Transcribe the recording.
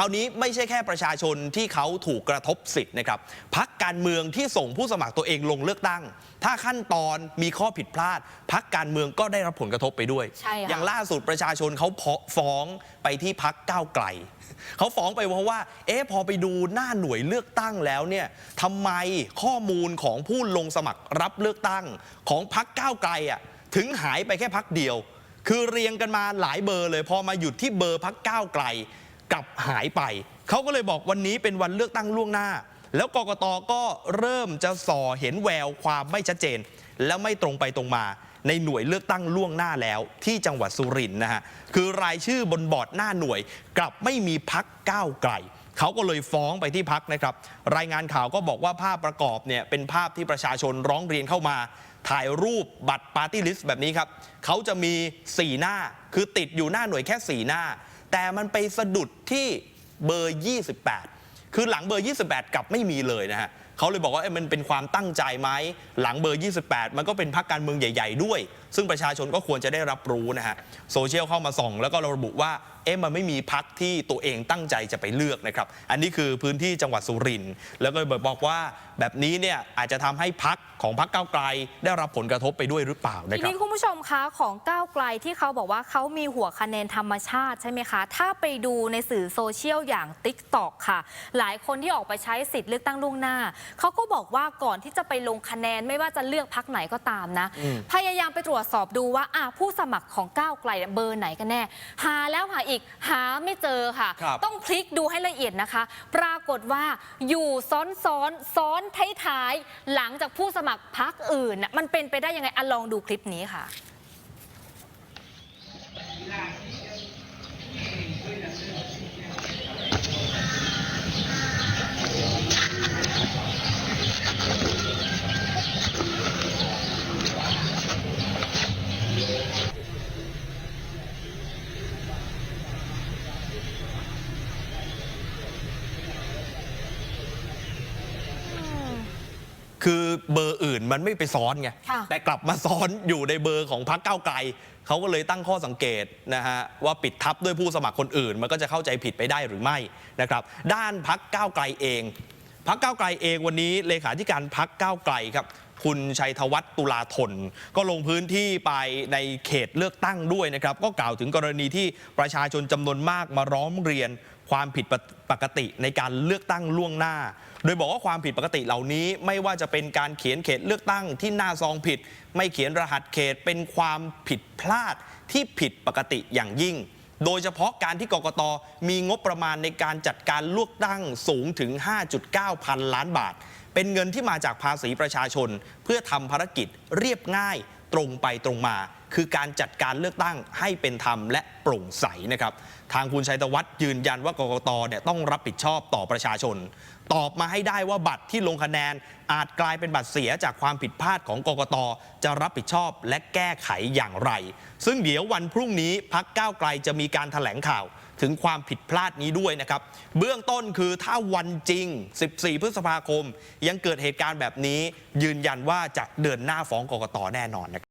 คราวนี้ไม่ใช่แค่ประชาชนที่เขาถูกกระทบสิทธิ์นะครับพักการเมืองที่ส่งผู้สมัครตัวเองลงเลือกตั้ง ถ้าขั้นตอนมีข้อผิดพลาด พักการเมืองก็ได้รับผลกระทบไปด้วย ใช่ค่ะ อย่างล่าสุดประชาชนเขาฟ้องไปที่พักก้าวไกล เขาฟ้องไปเพราะว่า เอ๊ะพอไปดูหน้าหน่วยเลือกตั้งแล้วเนี่ยทำไมข้อมูลของผู้ลงสมัครรับเลือกตั้ง ของพักก้าวไกลอะถึงหายไปแค่พักเดียว คือเรียงกันมาหลายเบอร์เลย พอมาหยุดที่เบอร์พักก้าวไกล กลับหายไป เขาก็เลยบอกวันนี้เป็นวันเลือกตั้งล่วงหน้า แล้วกกตก็เริ่มจะส่อเห็นแววความไม่ชัดเจน และไม่ตรงไปตรงมา ในหน่วยเลือกตั้งล่วงหน้าแล้วที่จังหวัดสุรินทร์นะฮะคือรายชื่อบนบอร์ดหน้าหน่วย กลับไม่มีพักก้าวไกลเขาก็เลยฟ้องไปที่พักนะครับ รายงานข่าวก็บอกว่าภาพประกอบเนี่ยเป็นภาพที่ประชาชนร้องเรียนเข้ามา ถ่ายรูปบัตรปาร์ตี้ลิสต์แบบนี้ครับ เขาจะมี 4 หน้า คือติดอยู่หน้าหน่วยแค่ 4 หน้า แต่มันไปสะดุดที่เบอร์ 28 คือหลังเบอร์ 28 กลับไม่มีเลยนะฮะ เขาเลยบอกว่าเอ้ยมันเป็นความตั้งใจไหมหลังเบอร์ 28 มันก็เป็นพรรคการเมืองใหญ่ ๆ ด้วย ซึ่งประชาชนก็ควรจะได้รับรู้นะฮะโซเชียลเข้ามาส่อง แล้วก็ระบุว่าเอ๊ะมันไม่มีพักที่ตัวเองตั้งใจจะไปเลือกนะครับ อันนี้คือพื้นที่จังหวัดสุรินทร์แล้วก็บอกว่าแบบนี้เนี่ยอาจจะทำให้พักของพักก้าวไกล ได้รับผลกระทบไปด้วยหรือเปล่านะทีครับ นี้คุณผู้ชมคะของก้าวไกลที่เขาบอกว่าเขามีหัวคะแนนธรรมชาติใช่ไหมคะ ถ้าไปดูในสื่อโซเชียลอย่าง t ิ k t o k ค่ะ หลายคนที่ออกไปใช้สิทธิ์เลือกตั้งล่วงหน้าเขาก็บอกว่าก่อนที่จะไปลงคะแนนไม่ว่าจะเลือกพักไหนก็ตามนะอืมพยายามไปตรวจสอบดูว่าอะผู้สมัครของก้าวไกลเนี่ยเบอร์ไหนกันแน่ หาแล้วหาอีกหาไม่เจอค่ะ ครับ ต้องพลิกดูให้ละเอียดนะคะ ปรากฏว่าอยู่ซ้อนซ้อนซ้อนท้ายๆหลังจากผู้สมัครพักอื่นน่ะมันเป็นไปได้ยังไงอะลองดูคลิปนี้ค่ะ คือเบอร์อื่นมันไม่ไปซ้อนไง ค่ะแต่กลับมาซ้อนอยู่ในเบอร์ของพรรคก้าวไกล เขาก็เลยตั้งข้อสังเกตนะฮะว่าปิดทับด้วยผู้สมัครคนอื่น มันก็จะเข้าใจผิดไปได้หรือไม่นะครับ ด้านพรรคก้าวไกลเองพรรคก้าวไกลเองวันนี้เลขาธิการพรรคก้าวไกลครับ คุณชัยธวัฒน์ตุลาธนก็ลงพื้นที่ไปในเขตเลือกตั้งด้วยนะครับ ก็กล่าวถึงกรณีที่ประชาชนจำนวนมากมาร้องเรียนความผิดปกติในการเลือกตั้งล่วงหน้า โดยบอกว่าความผิดปกติเหล่านี้ไม่ว่าจะเป็นการเขียนเขตเลือกตั้งที่หน้าซองผิด ไม่เขียนรหัสเขตเป็นความผิดพลาดที่ผิดปกติอย่างยิ่ง โดยเฉพาะการที่กกตมีงบประมาณในการจัดการเลือกตั้งสูงถึง 5.9 พันล้านบาท เป็นเงินที่มาจากภาษีประชาชน เพื่อทำภารกิจเรียบง่าย ตรงไปตรงมา คือการจัดการเลือกตั้งให้เป็นธรรมและโปร่งใสนะครับ ทางคุณชัยธวัฒน์ยืนยันว่ากกตเนี่ยต้องรับผิดชอบต่อประชาชน ตอบมาให้ได้ว่าบัตรที่ลงคะแนน อาจกลายเป็นบัตรเสียจากความผิดพลาดของกกตจะรับผิดชอบและแก้ไขอย่างไร ซึ่งเดี๋ยววันพรุ่งนี้พักก้าวไกลจะมีการถแถลงข่าว ถึงความผิดพลาดนี้ด้วยนะครับ เบื้องต้นคือถ้าวันจริง 14 พฤษภาคม ยังเกิดเหตุการณ์แบบนี้ ยืนยันว่าจะเดินหน้าฟ้องกกตแน่นอนนะครับ